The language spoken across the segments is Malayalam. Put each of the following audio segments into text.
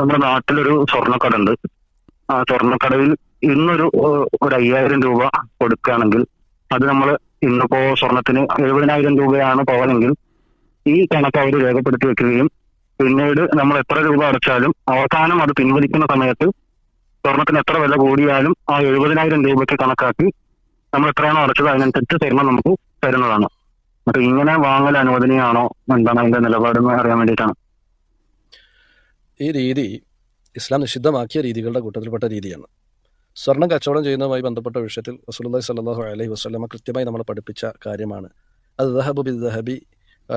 നമ്മുടെ നാട്ടിലൊരു സ്വർണക്കട ഉണ്ട് ആ സ്വർണക്കടയിൽ ഇന്നൊരു ഒരു അയ്യായിരം രൂപ കൊടുക്കുകയാണെങ്കിൽ അത് നമ്മൾ ഇന്നിപ്പോ സ്വർണത്തിന് എഴുപതിനായിരം രൂപയാണ് പോകണമെങ്കിൽ ഈ കണക്ക് അവർ രേഖപ്പെടുത്തി വെക്കുകയും പിന്നീട് നമ്മൾ എത്ര രൂപ അടച്ചാലും അവസാനം അത് പിൻവലിക്കുന്ന സമയത്ത് സ്വർണത്തിന് എത്ര വില കൂടിയാലും ആ എഴുപതിനായിരം രൂപയ്ക്ക് കണക്കാക്കി നമ്മൾ എത്രയാണോ അടച്ചത് അതിനനുസരിച്ച് സ്വർണം നമുക്ക് തരുന്നതാണ്. അപ്പൊ ഇങ്ങനെ വാങ്ങൽ അനുവദനീയാണോ? എന്താണ് അതിന്റെ നിലപാടെന്ന് അറിയാൻ വേണ്ടിയിട്ടാണ്. ഈ രീതി ഇസ്ലാം നിഷിദ്ധമാക്കിയ രീതികളുടെ കൂട്ടത്തിൽപ്പെട്ട രീതിയാണ്. സ്വർണം കച്ചവടം ചെയ്യുന്നതുമായി ബന്ധപ്പെട്ട വിഷയത്തിൽ റസൂലുള്ളാഹി സ്വല്ലല്ലാഹു അലൈഹി വസല്ലമ കൃത്യമായി നമ്മൾ പഠിപ്പിച്ച കാര്യമാണ്. അത് ദഹബു ബി ദഹബി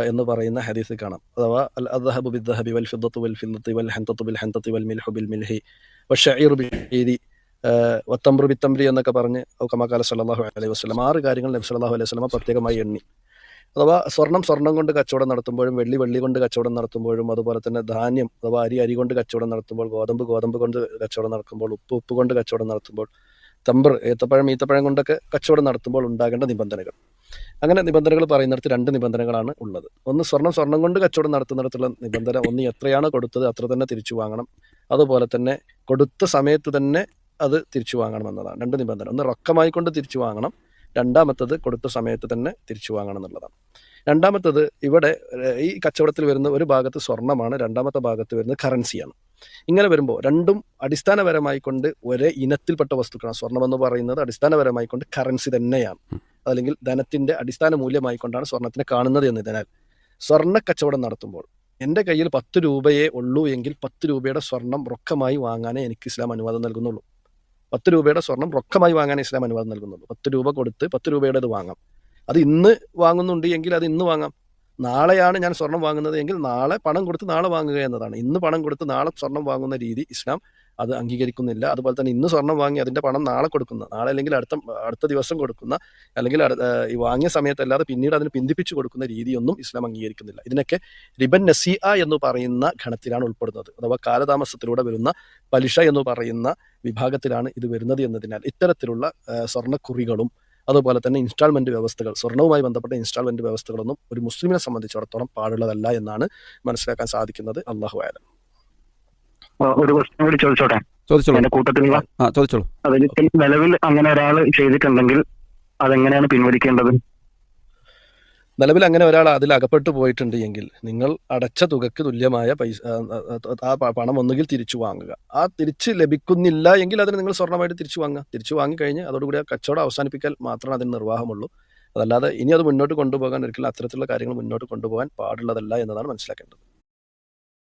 എന്ന് പറയുന്ന ഹദീസിൽ കാണാം. അഥവാ അൽ അദ്ഹബു ബി ദഹബി വൽ ഫിദ്ദത്തു വൽ ഫിദ്ദത്തി വൽ ഹന്തത്തു ബിൽ ഹന്തത്തി വൽ മിൽഹു ബിൽ മിൽഹി വഷഈറു ബിരി വത്തംബ്രു ബി തംബ്രി എന്നൊക്കെ പറഞ്ഞ് ഔക്കമാക്കാല സല്ലാഹു അലൈഹി വസ്ലം ആറ് കാര്യങ്ങൾ നബി സല്ലാഹു അലൈഹി വസ്ലമ പ്രത്യേകമായി എണ്ണി. അഥവാ സ്വർണം സ്വർണം കൊണ്ട് കച്ചവടം നടത്തുമ്പോഴും വെള്ളി വെള്ളി കൊണ്ട് കച്ചവടം നടത്തുമ്പോഴും അതുപോലെ തന്നെ ധാന്യം അഥവാ അരി അരി കൊണ്ട് കച്ചവടം നടത്തുമ്പോൾ ഗോതമ്പ് ഗോതമ്പ് കൊണ്ട് കച്ചവടം നടക്കുമ്പോൾ ഉപ്പ് ഉപ്പ് കൊണ്ട് കച്ചവടം നടത്തുമ്പോൾ തമ്പർ ഏത്തപ്പഴം ഈത്തപ്പഴം കൊണ്ടൊക്കെ കച്ചവടം നടത്തുമ്പോൾ ഉണ്ടാകേണ്ട നിബന്ധനകൾ. അങ്ങനെ നിബന്ധനകൾ പറയുന്നിടത്ത് രണ്ട് നിബന്ധനകളാണ് ഉള്ളത്. ഒന്ന് സ്വർണം സ്വർണം കൊണ്ട് കച്ചവടം നടത്തുന്നിടത്തുള്ള നിബന്ധന ഒന്ന് എത്രയാണ് കൊടുത്തത് അത്ര തന്നെ തിരിച്ചു വാങ്ങണം. അതുപോലെ തന്നെ കൊടുത്ത സമയത്ത് തന്നെ അത് തിരിച്ചു വാങ്ങണം എന്നതാണ് രണ്ട് നിബന്ധന. ഒന്ന് റൊക്കമായി കൊണ്ട് തിരിച്ചു വാങ്ങണം. രണ്ടാമത്തത് കൊടുത്ത സമയത്ത് തന്നെ തിരിച്ചു വാങ്ങണം എന്നുള്ളതാണ്. രണ്ടാമത്തത് ഇവിടെ ഈ കച്ചവടത്തിൽ വരുന്ന ഒരു ഭാഗത്ത് സ്വർണമാണ് രണ്ടാമത്തെ ഭാഗത്ത് വരുന്നത് കറൻസിയാണ്. ഇങ്ങനെ വരുമ്പോൾ രണ്ടും അടിസ്ഥാനപരമായി കൊണ്ട് ഒരേ ഇനത്തിൽപ്പെട്ട വസ്തുക്കളാണ്. സ്വർണം എന്ന് പറയുന്നത് അടിസ്ഥാനപരമായി കൊണ്ട് കറൻസി തന്നെയാണ്. അല്ലെങ്കിൽ ധനത്തിന്റെ അടിസ്ഥാന മൂല്യമായി കൊണ്ടാണ് സ്വർണത്തിനെ കാണുന്നത് എന്നതിനാൽ സ്വർണ കച്ചവടം നടത്തുമ്പോൾ എന്റെ കയ്യിൽ പത്ത് രൂപയേ ഉള്ളൂ എങ്കിൽ പത്ത് രൂപയുടെ സ്വർണം റൊക്കമായി വാങ്ങാനേ എനിക്ക് ഇസ്ലാം അനുവാദം നൽകുന്നുള്ളൂ. പത്ത് രൂപയുടെ സ്വർണം റൊക്കമായി വാങ്ങാൻ ഇസ്ലാം അനുവാദം നൽകുന്നുള്ളൂ. പത്ത് രൂപ കൊടുത്ത് പത്ത് രൂപയുടേത് വാങ്ങാം. അത് ഇന്ന് വാങ്ങുന്നുണ്ട് എങ്കിൽ അത് ഇന്ന് വാങ്ങാം. നാളെയാണ് ഞാൻ സ്വർണം വാങ്ങുന്നത് എങ്കിൽ നാളെ പണം കൊടുത്ത് നാളെ വാങ്ങുക എന്നതാണ്. ഇന്ന് പണം കൊടുത്ത് നാളെ സ്വർണം വാങ്ങുന്ന രീതി ഇസ്ലാം അത് അംഗീകരിക്കുന്നില്ല. അതുപോലെ തന്നെ ഇന്ന് സ്വർണം വാങ്ങി അതിന്റെ പണം നാളെ കൊടുക്കുന്ന നാളെ അല്ലെങ്കിൽ അടുത്ത അടുത്ത ദിവസം കൊടുക്കുന്ന അല്ലെങ്കിൽ ഈ വാങ്ങിയ സമയത്തല്ലാതെ പിന്നീട് അതിന് പിന്തിപ്പിച്ചു കൊടുക്കുന്ന രീതിയൊന്നും ഇസ്ലാം അംഗീകരിക്കുന്നില്ല. ഇതിനൊക്കെ റിബൻ നസിഅ എന്ന് പറയുന്ന ഗണത്തിലാണ് ഉൾപ്പെടുന്നത്. അഥവാ കാലതാമസത്തിലൂടെ വരുന്ന പലിശ എന്ന് പറയുന്ന വിഭാഗത്തിലാണ് ഇത് വരുന്നത് എന്നതിനാൽ ഇത്തരത്തിലുള്ള സ്വർണക്കുറികളും അതുപോലെ തന്നെ ഇൻസ്റ്റാൾമെന്റ് വ്യവസ്ഥകൾ സ്വർണവുമായി ബന്ധപ്പെട്ട ഇൻസ്റ്റാൾമെന്റ് വ്യവസ്ഥകളൊന്നും ഒരു മുസ്ലിമിനെ സംബന്ധിച്ചിടത്തോളം പാടുള്ളതല്ല എന്നാണ് മനസ്സിലാക്കാൻ സാധിക്കുന്നത്. അള്ളാഹു ആയാലും ഒരു പ്രശ്നം കൂടി ചോദിച്ചോട്ടെ? ചോദിച്ചോളൂ. കൂട്ടത്തിലുള്ള ആ ചോദിച്ചോളൂ. അതായത് നിലവിൽ അങ്ങനെ ഒരാൾ ചെയ്തിട്ടുണ്ടെങ്കിൽ അതെങ്ങനെയാണ് പിൻവലിക്കേണ്ടത്? നിലവിൽ അങ്ങനെ ഒരാൾ അതിൽ അകപ്പെട്ടു പോയിട്ടുണ്ട് എങ്കിൽ നിങ്ങൾ അടച്ച തുകക്ക് തുല്യമായ പൈസ ആ, പണം ഒന്നുകിൽ തിരിച്ചു വാങ്ങുക. ആ തിരിച്ച് ലഭിക്കുന്നില്ല എങ്കിൽ അതിന് നിങ്ങൾ സ്വർണമായിട്ട് തിരിച്ചു വാങ്ങുക. തിരിച്ചു വാങ്ങിക്കഴിഞ്ഞ് അതോടുകൂടി ആ കച്ചവടം അവസാനിപ്പിക്കാൻ മാത്രമേ അതിന് നിർവാഹമുള്ളൂ. അതല്ലാതെ ഇനി അത് മുന്നോട്ട് കൊണ്ടുപോകാൻ ഒരിക്കലും അത്തരത്തിലുള്ള കാര്യങ്ങൾ മുന്നോട്ട് കൊണ്ടുപോകാൻ പാടുള്ളതല്ല എന്നതാണ് മനസ്സിലാക്കേണ്ടത്.